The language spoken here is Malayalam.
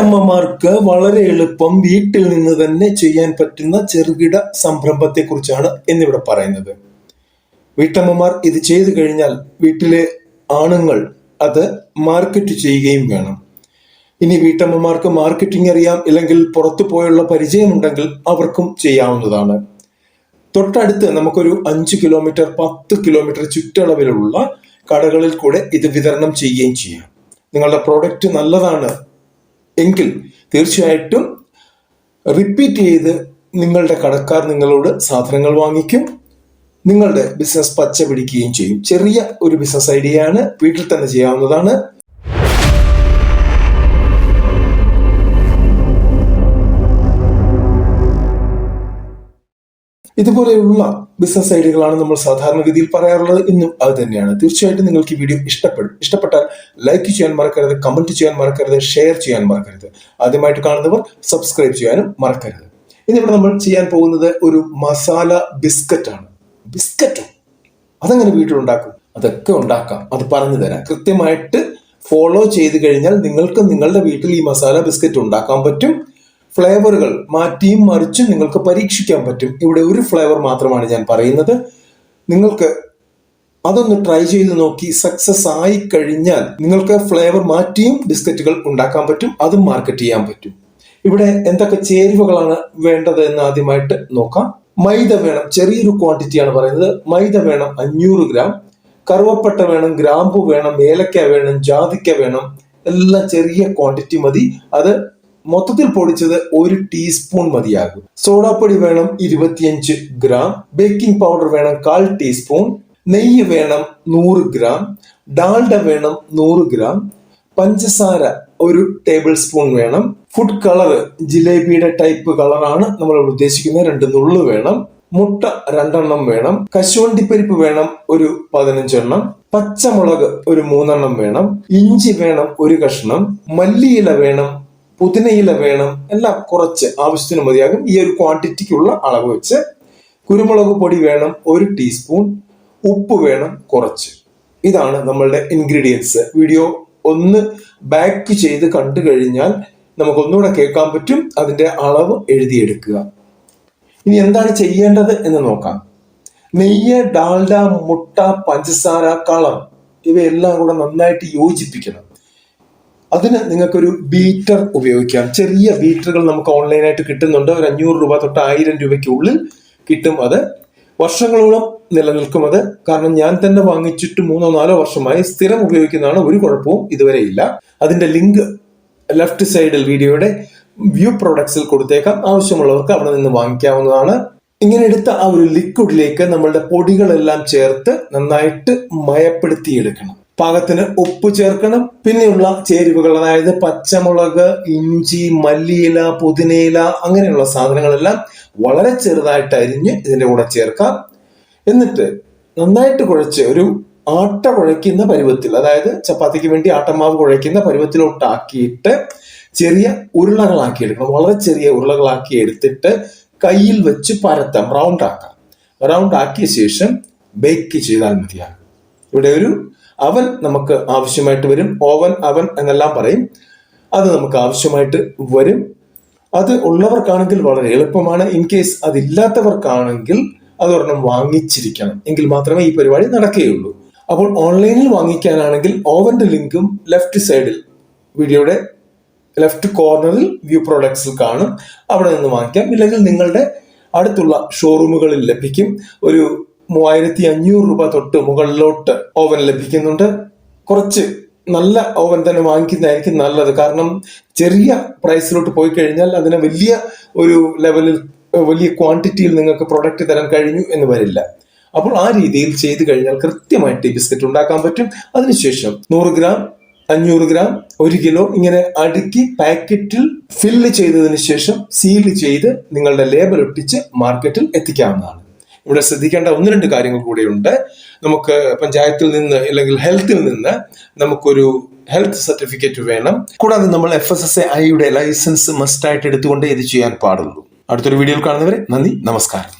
അമ്മമാർക്ക് വളരെ എളുപ്പം വീട്ടിൽ നിന്ന് തന്നെ ചെയ്യാൻ പറ്റുന്ന ചെറുകിട സംരംഭത്തെ കുറിച്ചാണ് എന്നിവിടെ പറയുന്നത്. വീട്ടമ്മമാർ ഇത് ചെയ്തു കഴിഞ്ഞാൽ വീട്ടിലെ ആണുങ്ങൾ അത് മാർക്കറ്റ് ചെയ്യുകയും വേണം. ഇനി വീട്ടമ്മമാർക്ക് മാർക്കറ്റിംഗ് അറിയാം ഇല്ലെങ്കിൽ പുറത്തു പോയുള്ള പരിചയമുണ്ടെങ്കിൽ അവർക്കും ചെയ്യാവുന്നതാണ്. തൊട്ടടുത്ത് നമുക്കൊരു അഞ്ച് കിലോമീറ്റർ പത്ത് കിലോമീറ്റർ ചുറ്റളവിലുള്ള കടകളിൽ കൂടെ ഇത് വിതരണം ചെയ്യുകയും ചെയ്യാം. നിങ്ങളുടെ പ്രോഡക്റ്റ് നല്ലതാണ് എങ്കിൽ തീർച്ചയായിട്ടും റിപ്പീറ്റ് ചെയ്ത് നിങ്ങളുടെ കടക്കാർ നിങ്ങളോട് സാധനങ്ങൾ വാങ്ങിക്കും നിങ്ങളുടെ ബിസിനസ് പച്ച പിടിക്കുകയും ചെയ്യും. ചെറിയ ഒരു ബിസിനസ് ഐഡിയയാണ് വീട്ടിൽ തന്നെ ചെയ്യാവുന്നതാണ്. ഇതുപോലെയുള്ള ബിസിനസ് ഐഡിയകളാണ് നമ്മൾ സാധാരണഗതിയിൽ പറയാറുള്ളത്. ഇന്നും അത് തന്നെയാണ്. തീർച്ചയായിട്ടും നിങ്ങൾക്ക് ഈ വീഡിയോ ഇഷ്ടപ്പെടും. ഇഷ്ടപ്പെട്ടാൽ ലൈക്ക് ചെയ്യാൻ മറക്കരുത് കമന്റ് ചെയ്യാൻ മറക്കരുത് ഷെയർ ചെയ്യാൻ മറക്കരുത്. ആദ്യമായിട്ട് കാണുന്നവർ സബ്സ്ക്രൈബ് ചെയ്യാനും മറക്കരുത്. ഇന്നിവിടെ നമ്മൾ ചെയ്യാൻ പോകുന്നത് ഒരു മസാല ബിസ്ക്കറ്റ് ആണ്. ബിസ്ക്കറ്റോ അതങ്ങനെ വീട്ടിലുണ്ടാക്കും അതൊക്കെ ഉണ്ടാക്കാം. അത് പറഞ്ഞു തരാം. കൃത്യമായിട്ട് ഫോളോ ചെയ്ത് കഴിഞ്ഞാൽ നിങ്ങൾക്ക് നിങ്ങളുടെ വീട്ടിൽ ഈ മസാല ബിസ്ക്കറ്റ് ഉണ്ടാക്കാൻ പറ്റും. ഫ്ലേവറുകൾ മാറ്റിയും മറിച്ചും നിങ്ങൾക്ക് പരീക്ഷിക്കാൻ പറ്റും. ഇവിടെ ഒരു ഫ്ലേവർ മാത്രമാണ് ഞാൻ പറയുന്നത്. നിങ്ങൾക്ക് അതൊന്ന് ട്രൈ ചെയ്ത് നോക്കി സക്സസ് ആയി കഴിഞ്ഞാൽ നിങ്ങൾക്ക് ഫ്ലേവർ മാറ്റിയും ബിസ്ക്കറ്റുകൾ ഉണ്ടാക്കാൻ പറ്റും അതും മാർക്കറ്റ് ചെയ്യാൻ പറ്റും. ഇവിടെ എന്തൊക്കെ ചേരുവകളാണ് വേണ്ടത് എന്ന് ആദ്യമായിട്ട് നോക്കാം. മൈദ വേണം ചെറിയൊരു ക്വാണ്ടിറ്റിയാണ് പറയുന്നത്. മൈദ വേണം അഞ്ഞൂറ് ഗ്രാം. കറുവപ്പട്ട വേണം ഗ്രാമ്പു വേണം ഏലക്ക വേണം ജാതിക്ക വേണം. എല്ലാം ചെറിയ ക്വാണ്ടിറ്റി മതി. അത് മൊത്തത്തിൽ പൊടിച്ചത് ഒരു ടീസ്പൂൺ മതിയാകും. സോഡാപ്പൊടി വേണം ഇരുപത്തിയഞ്ച് ഗ്രാം. ബേക്കിംഗ് പൗഡർ വേണം കാൽ ടീസ്പൂൺ നെയ്യ് വേണം നൂറ് ഗ്രാം. ഡാൽഡ വേണം നൂറ് ഗ്രാം. പഞ്ചസാര ഒരു ടേബിൾ സ്പൂൺ വേണം. ഫുഡ് കളർ ജിലേബിയുടെ ടൈപ്പ് കളറാണ് നമ്മൾ ഉദ്ദേശിക്കുന്നത്. രണ്ട് നുള്ളു വേണം. മുട്ട രണ്ടെണ്ണം വേണം. കശുവണ്ടിപ്പരിപ്പ് വേണം ഒരു പതിനഞ്ചെണ്ണം. പച്ചമുളക് ഒരു മൂന്നെണ്ണം വേണം. ഇഞ്ചി വേണം ഒരു കഷ്ണം. മല്ലിയില വേണം പുതിനയില വേണം എല്ലാം കുറച്ച് ആവശ്യത്തിന് മതിയാകും. ഈ ഒരു ക്വാണ്ടിറ്റിക്കുള്ള അളവ് വെച്ച് കുരുമുളക് പൊടി വേണം ഒരു ടീസ്പൂൺ ഉപ്പ് വേണം കുറച്ച്. ഇതാണ് നമ്മളുടെ ഇൻഗ്രീഡിയൻസ് വീഡിയോ ഒന്ന് ബാക്ക് ചെയ്ത് കണ്ടു കഴിഞ്ഞാൽ നമുക്ക് ഒന്നുകൂടെ കേൾക്കാൻ പറ്റും അതിന്റെ അളവ് എഴുതിയെടുക്കുക. ഇനി എന്താണ് ചെയ്യേണ്ടത് എന്ന് നോക്കാം. നെയ്യ് ഡാൽഡ മുട്ട പഞ്ചസാര കളം ഇവയെല്ലാം കൂടെ നന്നായിട്ട് യോജിപ്പിക്കണം. അതിന് നിങ്ങൾക്കൊരു ബീറ്റർ ഉപയോഗിക്കാം. ചെറിയ ബീറ്ററുകൾ നമുക്ക് ഓൺലൈനായിട്ട് കിട്ടുന്നുണ്ട്. ഒരു അഞ്ഞൂറ് രൂപ തൊട്ട് ആയിരം രൂപയ്ക്കുള്ളിൽ കിട്ടും അത്. വർഷങ്ങളോളം നിലനിൽക്കും അത്. കാരണം ഞാൻ തന്നെ വാങ്ങിച്ചിട്ട് മൂന്നോ നാലോ വർഷമായി സ്ഥിരം ഉപയോഗിക്കുന്നതാണ്. ഒരു കുഴപ്പവും ഇതുവരെ ഇല്ല. അതിന്റെ ലിങ്ക് ലെഫ്റ്റ് സൈഡിൽ വീഡിയോയുടെ വ്യൂ പ്രോഡക്ട്സിൽ കൊടുത്തേക്കാം. ആവശ്യമുള്ളവർക്ക് അവിടെ നിന്ന് വാങ്ങിക്കാവുന്നതാണ്. ഇങ്ങനെ എടുത്ത ആ ഒരു ലിക്വിഡിലേക്ക് നമ്മളുടെ പൊടികളെല്ലാം ചേർത്ത് നന്നായിട്ട് മയപ്പെടുത്തിയെടുക്കണം. പാകത്തിന് ഉപ്പ് ചേർക്കണം. പിന്നെയുള്ള ചേരുവകൾ അതായത് പച്ചമുളക് ഇഞ്ചി മല്ലിയില പുതിനയില അങ്ങനെയുള്ള സാധനങ്ങളെല്ലാം വളരെ ചെറുതായിട്ട് അരിഞ്ഞ് ഇതിന്റെ കൂടെ ചേർക്കാം. എന്നിട്ട് നന്നായിട്ട് കുഴച്ച് ഒരു ആട്ട കുഴയ്ക്കുന്ന പരുവത്തിൽ അതായത് ചപ്പാത്തിക്ക് വേണ്ടി ആട്ടമാവ് കുഴയ്ക്കുന്ന പരുവത്തിലോട്ടാക്കിയിട്ട് ചെറിയ ഉരുളകളാക്കി എടുക്കണം വളരെ ചെറിയ ഉരുളകളാക്കി എടുത്തിട്ട് കയ്യിൽ വെച്ച് പരത്താം. റൗണ്ട് ആക്കാം. റൗണ്ട് ആക്കിയ ശേഷം ബേക്ക് ചെയ്താൽ മതിയാകും. ഇവിടെ ഒരു അവൻ നമുക്ക് ആവശ്യമായിട്ട് വരും. ഓവൻ അവൻ എന്നെല്ലാം പറയും. അത് നമുക്ക് ആവശ്യമായിട്ട് വരും. അത് ഉള്ളവർക്കാണെങ്കിൽ വളരെ എളുപ്പമാണ്. ഇൻ കേസ് അതില്ലാത്തവർക്കാണെങ്കിൽ അതൊരെണ്ണം വാങ്ങിച്ചിരിക്കണം. എങ്കിൽ മാത്രമേ ഈ പരിപാടി നടക്കുകയുള്ളൂ. അപ്പോൾ ഓൺലൈനിൽ വാങ്ങിക്കാനാണെങ്കിൽ ഓവന്റെ ലിങ്കും ലെഫ്റ്റ് സൈഡിൽ വീഡിയോയുടെ ലെഫ്റ്റ് കോർണറിൽ വ്യൂ പ്രോഡക്ട്സിൽ കാണും. അവിടെ നിന്ന് വാങ്ങിക്കാം. ഇല്ലെങ്കിൽ നിങ്ങളുടെ അടുത്തുള്ള ഷോറൂമുകളിൽ ലഭിക്കും. ഒരു മൂവായിരത്തി അഞ്ഞൂറ് രൂപ തൊട്ട് മുകളിലോട്ട് ഓവൻ ലഭിക്കുന്നുണ്ട്. കുറച്ച് നല്ല ഓവൻ തന്നെ വാങ്ങിക്കുന്നതായിരിക്കും നല്ലത്. കാരണം ചെറിയ പ്രൈസിലോട്ട് പോയി കഴിഞ്ഞാൽ അതിനെ വലിയ ഒരു ലെവലിൽ വലിയ ക്വാണ്ടിറ്റിയിൽ നിങ്ങൾക്ക് പ്രൊഡക്റ്റ് തരാൻ കഴിഞ്ഞു എന്ന് വരില്ല. അപ്പോൾ ആ രീതിയിൽ ചെയ്തു കഴിഞ്ഞാൽ കൃത്യമായിട്ട് ബിസ്ക്കറ്റ് ഉണ്ടാക്കാൻ പറ്റും. അതിനുശേഷം നൂറ് ഗ്രാം അഞ്ഞൂറ് ഗ്രാം ഒരു കിലോ ഇങ്ങനെ അടുക്കി പാക്കറ്റിൽ ഫില്ല് ചെയ്തതിന് ശേഷം സീൽ ചെയ്ത് നിങ്ങളുടെ ലേബൽ ഒട്ടിച്ച് മാർക്കറ്റിൽ എത്തിക്കാവുന്നതാണ്. ഇവിടെ ശ്രദ്ധിക്കേണ്ട ഒന്ന് രണ്ട് കാര്യങ്ങൾ കൂടിയുണ്ട്. നമുക്ക് പഞ്ചായത്തിൽ നിന്ന് അല്ലെങ്കിൽ ഹെൽത്തിൽ നിന്ന് നമുക്കൊരു ഹെൽത്ത് സർട്ടിഫിക്കറ്റ് വേണം. കൂടാതെ നമ്മൾ എഫ് എസ് എസ് ഐയുടെ ലൈസൻസ് മസ്റ്റായിട്ട് എടുത്തുകൊണ്ടേ ഇത് ചെയ്യാൻ പാടുള്ളൂ. അടുത്തൊരു വീഡിയോയിൽ കാണുന്നവരെ നന്ദി നമസ്കാരം.